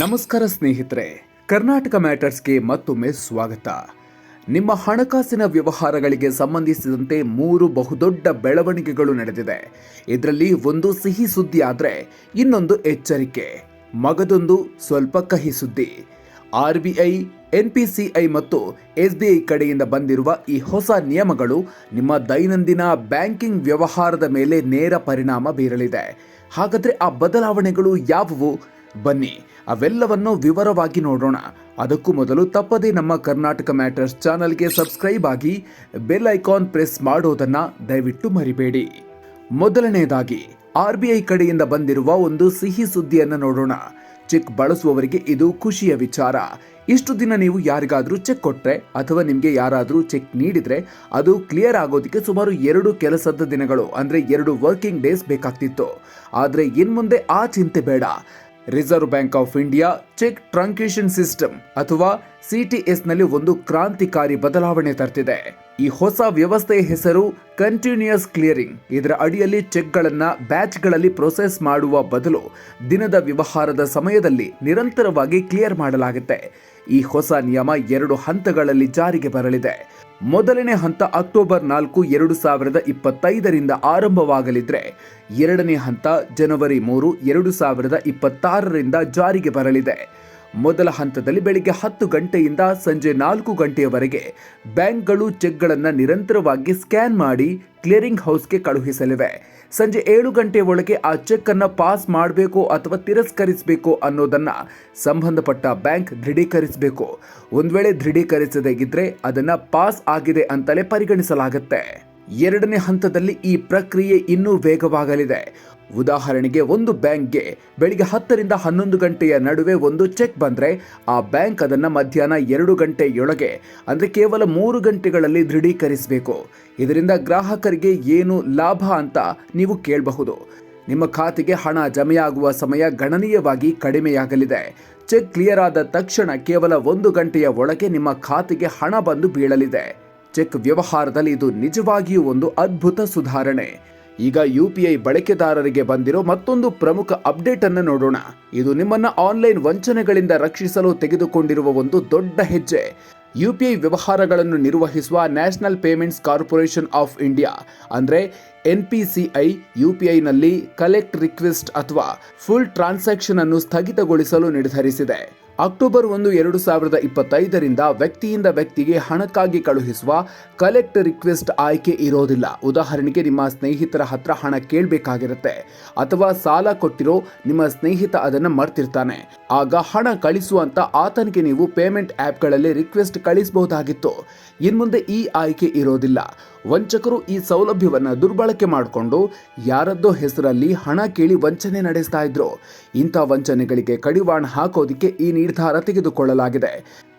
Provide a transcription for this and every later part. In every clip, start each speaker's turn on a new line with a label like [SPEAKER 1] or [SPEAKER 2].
[SPEAKER 1] ನಮಸ್ಕಾರ ಸ್ನೇಹಿತರೆ, ಕರ್ನಾಟಕ ಮ್ಯಾಟರ್ಸ್ಗೆ ಮತ್ತೊಮ್ಮೆ ಸ್ವಾಗತ. ನಿಮ್ಮ ಹಣಕಾಸಿನ ವ್ಯವಹಾರಗಳಿಗೆ ಸಂಬಂಧಿಸಿದಂತೆ ಮೂರು ಬಹುದೊಡ್ಡ ಬೆಳವಣಿಗೆಗಳು ನಡೆದಿದೆ. ಇದರಲ್ಲಿ ಒಂದು ಸಿಹಿ ಸುದ್ದಿ ಆದರೆ ಇನ್ನೊಂದು ಎಚ್ಚರಿಕೆ. ಮಗದೊಂದು ಸ್ವಲ್ಪ ಕಹಿ ಸುದ್ದಿ. R B I, N P C I ಮತ್ತು ಎಸ್ ಬಿ ಐ ಕಡೆಯಿಂದ ಬಂದಿರುವ ಈ ಹೊಸ ನಿಯಮಗಳು ನಿಮ್ಮ ದೈನಂದಿನ ಬ್ಯಾಂಕಿಂಗ್ ವ್ಯವಹಾರದ ಮೇಲೆ ನೇರ ಪರಿಣಾಮ ಬೀರಲಿದೆ. ಹಾಗಾದರೆ ಆ ಬದಲಾವಣೆಗಳು ಯಾವುವು? ಬನ್ನಿ, ಅವೆಲ್ಲವನ್ನು ವಿವರವಾಗಿ ನೋಡೋಣ. ಅದಕ್ಕೂ ಮೊದಲು ತಪ್ಪದೇ ನಮ್ಮ ಕರ್ನಾಟಕ ಮ್ಯಾಟರ್ಸ್ ಚಾನಲ್ಗೆ ಸಬ್ಸ್ಕ್ರೈಬ್ ಆಗಿ ಬೆಲ್ ಐಕಾನ್ ಪ್ರೆಸ್ ಮಾಡೋದನ್ನ ದಯವಿಟ್ಟು ಮರಿಬೇಡಿ. ಮೊದಲನೆಯದಾಗಿ ಆರ್ ಬಿ ಐ ಕಡೆಯಿಂದ ಬಂದಿರುವ ಒಂದು ಸಿಹಿ ಸುದ್ದಿಯನ್ನು ನೋಡೋಣ. ಚೆಕ್ ಬಳಸುವವರಿಗೆ ಇದು ಖುಷಿಯ ವಿಚಾರ. ಇಷ್ಟು ದಿನ ನೀವು ಯಾರಿಗಾದರೂ ಚೆಕ್ ಕೊಟ್ಟರೆ ಅಥವಾ ನಿಮಗೆ ಯಾರಾದರೂ ಚೆಕ್ ನೀಡಿದರೆ ಅದು ಕ್ಲಿಯರ್ ಆಗೋದಕ್ಕೆ ಸುಮಾರು ಎರಡು ಕೆಲಸದ ದಿನಗಳು, ಅಂದರೆ ಎರಡು ವರ್ಕಿಂಗ್ ಡೇಸ್ ಬೇಕಾಗ್ತಿತ್ತು. ಆದರೆ ಇನ್ಮುಂದೆ ಆ ಚಿಂತೆ ಬೇಡ. Reserve Bank of India cheque truncation system ಅಥವಾ ಸಿಟಿಎಸ್ನಲ್ಲಿ ಒಂದು ಕ್ರಾಂತಿಕಾರಿ ಬದಲಾವಣೆ ತರ್ತಿದೆ. ಈ ಹೊಸ ವ್ಯವಸ್ಥೆಯ ಹೆಸರು ಕಂಟಿನ್ಯೂಯಸ್ ಕ್ಲಿಯರಿಂಗ್ ಇದರ ಅಡಿಯಲ್ಲಿ ಚೆಕ್ಗಳನ್ನ ಬ್ಯಾಚ್ಗಳಲ್ಲಿ ಪ್ರೊಸೆಸ್ ಮಾಡುವ ಬದಲು ದಿನದ ವ್ಯವಹಾರದ ಸಮಯದಲ್ಲಿ ನಿರಂತರವಾಗಿ ಕ್ಲಿಯರ್ ಮಾಡಲಾಗುತ್ತೆ. ಈ ಹೊಸ ನಿಯಮ ಎರಡು ಹಂತಗಳಲ್ಲಿ ಜಾರಿಗೆ ಬರಲಿದೆ. ಮೊದಲನೇ ಹಂತ ಅಕ್ಟೋಬರ್ ನಾಲ್ಕು, ಎರಡು ಸಾವಿರದ ಇಪ್ಪತ್ತೈದರಿಂದ ಆರಂಭವಾಗಲಿದ್ರೆ, ಎರಡನೇ ಹಂತ ಜನವರಿ ಮೂರು, ಎರಡು ಸಾವಿರದ ಇಪ್ಪತ್ತಾರರಿಂದ ಜಾರಿಗೆ ಬರಲಿದೆ. ಮೊದಲ ಹಂತದಲ್ಲಿ ಬೆಳಿಗ್ಗೆ ಹತ್ತು ಗಂಟೆಯಿಂದ ಸಂಜೆ ನಾಲ್ಕು ಗಂಟೆಯವರೆಗೆ ಬ್ಯಾಂಕ್ಗಳು ಚೆಕ್ಗಳನ್ನು ನಿರಂತರವಾಗಿ ಸ್ಕ್ಯಾನ್ ಮಾಡಿ ಕ್ಲಿಯರಿಂಗ್ ಹೌಸ್ಗೆ ಕಳುಹಿಸಲಿವೆ. ಸಂಜೆ ಏಳು ಗಂಟೆ ಒಳಗೆ ಆ ಚೆಕ್ ಅನ್ನು ಪಾಸ್ ಮಾಡಬೇಕು ಅಥವಾ ತಿರಸ್ಕರಿಸಬೇಕು ಅನ್ನೋದನ್ನ ಸಂಬಂಧಪಟ್ಟ ಬ್ಯಾಂಕ್ ದೃಢೀಕರಿಸಬೇಕು. ಒಂದು ವೇಳೆ ದೃಢೀಕರಿಸದೇ ಇದ್ರೆ ಅದನ್ನ ಪಾಸ್ ಆಗಿದೆ ಅಂತಲೇ ಪರಿಗಣಿಸಲಾಗುತ್ತೆ. ಎರಡನೇ ಹಂತದಲ್ಲಿ ಈ ಪ್ರಕ್ರಿಯೆ ಇನ್ನೂ ವೇಗವಾಗಲಿದೆ. ಉದಾಹರಣೆಗೆ ಒಂದು ಬ್ಯಾಂಕ್ಗೆ ಬೆಳಿಗ್ಗೆ ಹತ್ತರಿಂದ ಹನ್ನೊಂದು ಗಂಟೆಯ ನಡುವೆ ಒಂದು ಚೆಕ್ ಬಂದರೆ ಆ ಬ್ಯಾಂಕ್ ಅದನ್ನು ಮಧ್ಯಾಹ್ನ ಎರಡು ಗಂಟೆಯೊಳಗೆ, ಅಂದರೆ ಕೇವಲ ಮೂರು ಗಂಟೆಗಳಲ್ಲಿ ದೃಢೀಕರಿಸಬೇಕು. ಇದರಿಂದ ಗ್ರಾಹಕರಿಗೆ ಏನು ಲಾಭ ಅಂತ ನೀವು ಕೇಳಬಹುದು. ನಿಮ್ಮ ಖಾತೆಗೆ ಹಣ ಜಮೆಯಾಗುವ ಸಮಯ ಗಣನೀಯವಾಗಿ ಕಡಿಮೆಯಾಗಲಿದೆ. ಚೆಕ್ ಕ್ಲಿಯರ್ ಆದ ತಕ್ಷಣ ಕೇವಲ ಒಂದು ಗಂಟೆಯ ಒಳಗೆ ನಿಮ್ಮ ಖಾತೆಗೆ ಹಣ ಬಂದು ಬೀಳಲಿದೆ. ಚೆಕ್ ವ್ಯವಹಾರದಲ್ಲಿ ಇದು ನಿಜವಾಗಿಯೂ ಒಂದು ಅದ್ಭುತ ಸುಧಾರಣೆ. ಈಗ ಯು ಪಿ ಐ ಬಳಕೆದಾರರಿಗೆ ಬಂದಿರೋ ಮತ್ತೊಂದು ಪ್ರಮುಖ ಅಪ್ಡೇಟ್ ಅನ್ನು ನೋಡೋಣ. ಇದು ನಿಮ್ಮನ್ನ ಆನ್ಲೈನ್ ವಂಚನೆಗಳಿಂದ ರಕ್ಷಿಸಲು ತೆಗೆದುಕೊಂಡಿರುವ ಒಂದು ದೊಡ್ಡ ಹೆಜ್ಜೆ. ಯು ಪಿ ಐ ವ್ಯವಹಾರಗಳನ್ನು ನಿರ್ವಹಿಸುವ National Payments Corporation of India, ಅಂದರೆ N P C I, U P ಐನಲ್ಲಿ collect request ಅಥವಾ ಫುಲ್ ಟ್ರಾನ್ಸಾಕ್ಷನ್ ಅನ್ನು ಸ್ಥಗಿತಗೊಳಿಸಲು ನಿರ್ಧರಿಸಿದೆ. ಅಕ್ಟೋಬರ್ ಒಂದು, ಎರಡು ಸಾವಿರದ ಇಪ್ಪತ್ತೈದರಿಂದ ವ್ಯಕ್ತಿಯಿಂದ ವ್ಯಕ್ತಿಗೆ ಹಣಕ್ಕಾಗಿ ಕಳುಹಿಸುವ ಕಲೆಕ್ಟ್ ರಿಕ್ವೆಸ್ಟ್ ಆಯ್ಕೆ ಇರೋದಿಲ್ಲ. ಉದಾಹರಣೆಗೆ, ನಿಮ್ಮ ಸ್ನೇಹಿತರ ಹತ್ರ ಹಣ ಕೇಳಬೇಕಾಗಿರುತ್ತೆ ಅಥವಾ ಸಾಲ ಕೊಟ್ಟಿರೋ ನಿಮ್ಮ ಸ್ನೇಹಿತ ಅದನ್ನು ಮರ್ತಿರ್ತಾನೆ. ಆಗ ಹಣ ಕಳಿಸುವಂತ ಆತನಿಗೆ ನೀವು ಪೇಮೆಂಟ್ ಆ್ಯಪ್ಗಳಲ್ಲಿ ರಿಕ್ವೆಸ್ಟ್ ಕಳಿಸಬಹುದಾಗಿತ್ತು. ಇನ್ಮುಂದೆ ಈ ಆಯ್ಕೆ ಇರೋದಿಲ್ಲ. ವಂಚಕರು ಈ ಸೌಲಭ್ಯವನ್ನು ದುರ್ಬಳಕೆ ಮಾಡಿಕೊಂಡು ಯಾರದ್ದೋ ಹೆಸರಲ್ಲಿ ಹಣ ಕೇಳಿ ವಂಚನೆ ನಡೆಸ್ತಾ ಇದ್ರು. ಇಂಥ ವಂಚನೆಗಳಿಗೆ ಕಡಿವಾಣ ಹಾಕೋದಿಕ್ಕೆ ಈ ನಿರ್ಧಾರ ತೆಗೆದುಕೊಳ್ಳಲಾಗಿದೆ.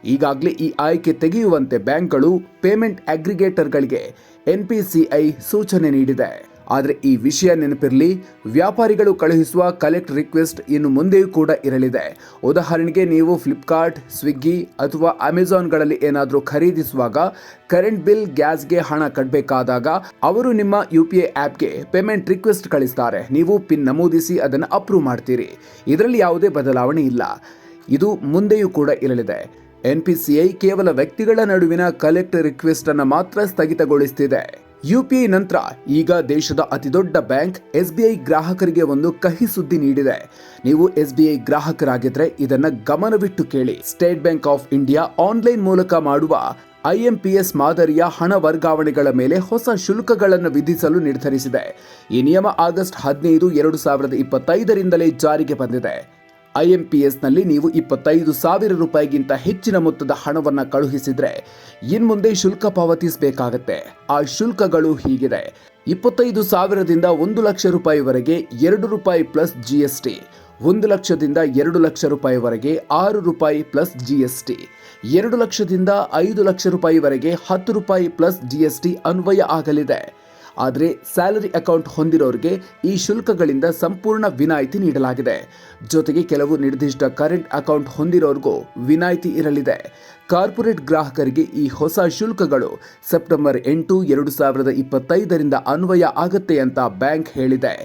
[SPEAKER 1] ಈಗಾಗಲೇ ಈ ಆಯ್ಕೆ ತೆಗೆಯುವಂತೆ ಬ್ಯಾಂಕ್ಗಳು ಪೇಮೆಂಟ್ ಅಗ್ರಿಗೇಟರ್ಗಳಿಗೆ ಎನ್ಪಿಸಿಐ ಸೂಚನೆ ನೀಡಿದೆ. ಆದರೆ ಈ ವಿಷಯ ನೆನಪಿರಲಿ, ವ್ಯಾಪಾರಿಗಳು ಕಳುಹಿಸುವ ಕಲೆಕ್ಟ್ ರಿಕ್ವೆಸ್ಟ್ ಇನ್ನು ಮುಂದೆಯೂ ಕೂಡ ಇರಲಿದೆ. ಉದಾಹರಣೆಗೆ ನೀವು ಫ್ಲಿಪ್ಕಾರ್ಟ್ ಸ್ವಿಗ್ಗಿ ಅಥವಾ ಅಮೆಜಾನ್ಗಳಲ್ಲಿ ಏನಾದರೂ ಖರೀದಿಸುವಾಗ ಕರೆಂಟ್ ಬಿಲ್ ಗ್ಯಾಸ್ಗೆ ಹಣ ಕಟ್ಟಬೇಕಾದಾಗ ಅವರು ನಿಮ್ಮ ಯು ಪಿ ಐ ಆ್ಯಪ್ಗೆ ಪೇಮೆಂಟ್ ರಿಕ್ವೆಸ್ಟ್ ಕಳಿಸ್ತಾರೆ. ನೀವು ಪಿನ್ ನಮೂದಿಸಿ ಅದನ್ನು ಅಪ್ರೂವ್ ಮಾಡ್ತೀರಿ. ಇದರಲ್ಲಿ ಯಾವುದೇ ಬದಲಾವಣೆ ಇಲ್ಲ. ಇದು ಮುಂದೆಯೂ ಕೂಡ ಇರಲಿದೆ. ಎನ್ ಪಿ ಸಿ ಐ ಕೇವಲ ವ್ಯಕ್ತಿಗಳ ನಡುವಿನ ಕಲೆಕ್ಟ್ ರಿಕ್ವೆಸ್ಟ್ ಅನ್ನು ಮಾತ್ರ ಸ್ಥಗಿತಗೊಳಿಸುತ್ತಿದೆ ಯುಪಿಐ ನಂತರ ಈಗ ದೇಶದ ಅತಿದೊಡ್ಡ ಬ್ಯಾಂಕ್ ಎಸ್ ಗ್ರಾಹಕರಿಗೆ ಒಂದು ಕಹಿ ಸುದ್ದಿ ನೀಡಿದೆ. ನೀವು ಎಸ್ ಬಿ ಐ ಗ್ರಾಹಕರಾಗಿದ್ರೆ ಇದನ್ನ ಗಮನವಿಟ್ಟು ಕೇಳಿ. State Bank of India online ಮೂಲಕ ಮಾಡುವ ಐಎಂಪಿಎಸ್ ಮಾದರಿಯ ಹಣ ವರ್ಗಾವಣೆಗಳ ಮೇಲೆ ಹೊಸ ಶುಲ್ಕಗಳನ್ನು ವಿಧಿಸಲು ನಿರ್ಧರಿಸಿದೆ. ಈ ನಿಯಮ ಆಗಸ್ಟ್ ಹದಿನೈದು, ಎರಡು ಸಾವಿರದ ಇಪ್ಪತ್ತೈದರಿಂದಲೇ ಜಾರಿಗೆ ಬಂದಿದೆ. ಐಎಂಪಿಎಸ್ನಲ್ಲಿ ನೀವು ಇಪ್ಪತ್ತೈದು ಸಾವಿರ ರೂಪಾಯಿಗಿಂತ ಹೆಚ್ಚಿನ ಮೊತ್ತದ ಹಣವನ್ನು ಕಳುಹಿಸಿದರೆ ಇನ್ಮುಂದೆ ಶುಲ್ಕ ಪಾವತಿಸಬೇಕಾಗತ್ತೆ. ಆ ಶುಲ್ಕಗಳು ಹೀಗಿದೆ. ಇಪ್ಪತ್ತೈದು ಸಾವಿರದಿಂದ ಒಂದು ಲಕ್ಷ ರೂಪಾಯಿವರೆಗೆ ಎರಡು ರೂಪಾಯಿ ಪ್ಲಸ್ ಜಿಎಸ್ಟಿ ಒಂದು ಲಕ್ಷದಿಂದ ಎರಡು ಲಕ್ಷ ರೂಪಾಯಿವರೆಗೆ ಆರು ರೂಪಾಯಿ ಪ್ಲಸ್ ಜಿಎಸ್ಟಿ ಎರಡು ಲಕ್ಷದಿಂದ ಐದು ಲಕ್ಷ ರೂಪಾಯಿವರೆಗೆ ಹತ್ತು ರೂಪಾಯಿ ಪ್ಲಸ್ ಜಿಎಸ್ಟಿ ಅನ್ವಯ ಆಗಲಿದೆ. ಆದರೆ ಸ್ಯಾಲರಿ ಅಕೌಂಟ್ ಹೊಂದಿರೋರಿಗೆ ಈ ಶುಲ್ಕಗಳಿಂದ ಸಂಪೂರ್ಣ ವಿನಾಯಿತಿ ನೀಡಲಾಗಿದೆ. ಜೊತೆಗೆ ಕೆಲವು ನಿರ್ದಿಷ್ಟ ಕರೆಂಟ್ ಅಕೌಂಟ್ ಹೊಂದಿರೋರಿಗೂ ವಿನಾಯಿತಿ ಇರಲಿದೆ. ಕಾರ್ಪೊರೇಟ್ ಗ್ರಾಹಕರಿಗೆ ಈ ಹೊಸ ಶುಲ್ಕಗಳು ಸೆಪ್ಟೆಂಬರ್ ಎಂಟು, ಎರಡು ಸಾವಿರದ ಇಪ್ಪತ್ತೈದರಿಂದ ಅನ್ವಯ ಆಗುತ್ತೆ ಅಂತ ಬ್ಯಾಂಕ್ ಹೇಳಿದೆ.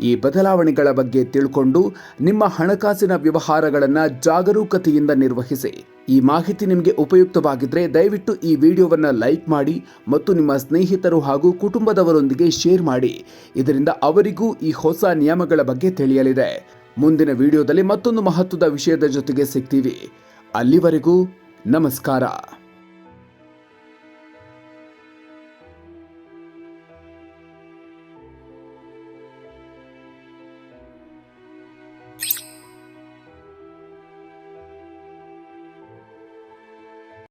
[SPEAKER 1] ಈ ಬದಲಾವಣೆಗಳ ಬಗ್ಗೆ ತಿಳ್ಕೊಂಡು ನಿಮ್ಮ ಹಣಕಾಸಿನ ವ್ಯವಹಾರಗಳನ್ನು ಜಾಗರೂಕತೆಯಿಂದ ನಿರ್ವಹಿಸಿ. ಈ ಮಾಹಿತಿ ನಿಮಗೆ ಉಪಯುಕ್ತವಾಗಿದ್ದರೆ ದಯವಿಟ್ಟು ಈ ವಿಡಿಯೋವನ್ನು ಲೈಕ್ ಮಾಡಿ ಮತ್ತು ನಿಮ್ಮ ಸ್ನೇಹಿತರು ಹಾಗೂ ಕುಟುಂಬದವರೊಂದಿಗೆ ಶೇರ್ ಮಾಡಿ. ಇದರಿಂದ ಅವರಿಗೂ ಈ ಹೊಸ ನಿಯಮಗಳ ಬಗ್ಗೆ ತಿಳಿಯಲಿದೆ. ಮುಂದಿನ ವಿಡಿಯೋದಲ್ಲಿ ಮತ್ತೊಂದು ಮಹತ್ವದ ವಿಷಯದ ಜೊತೆಗೆ ಸಿಗ್ತೀವಿ. ಅಲ್ಲಿವರೆಗೂ ನಮಸ್ಕಾರ.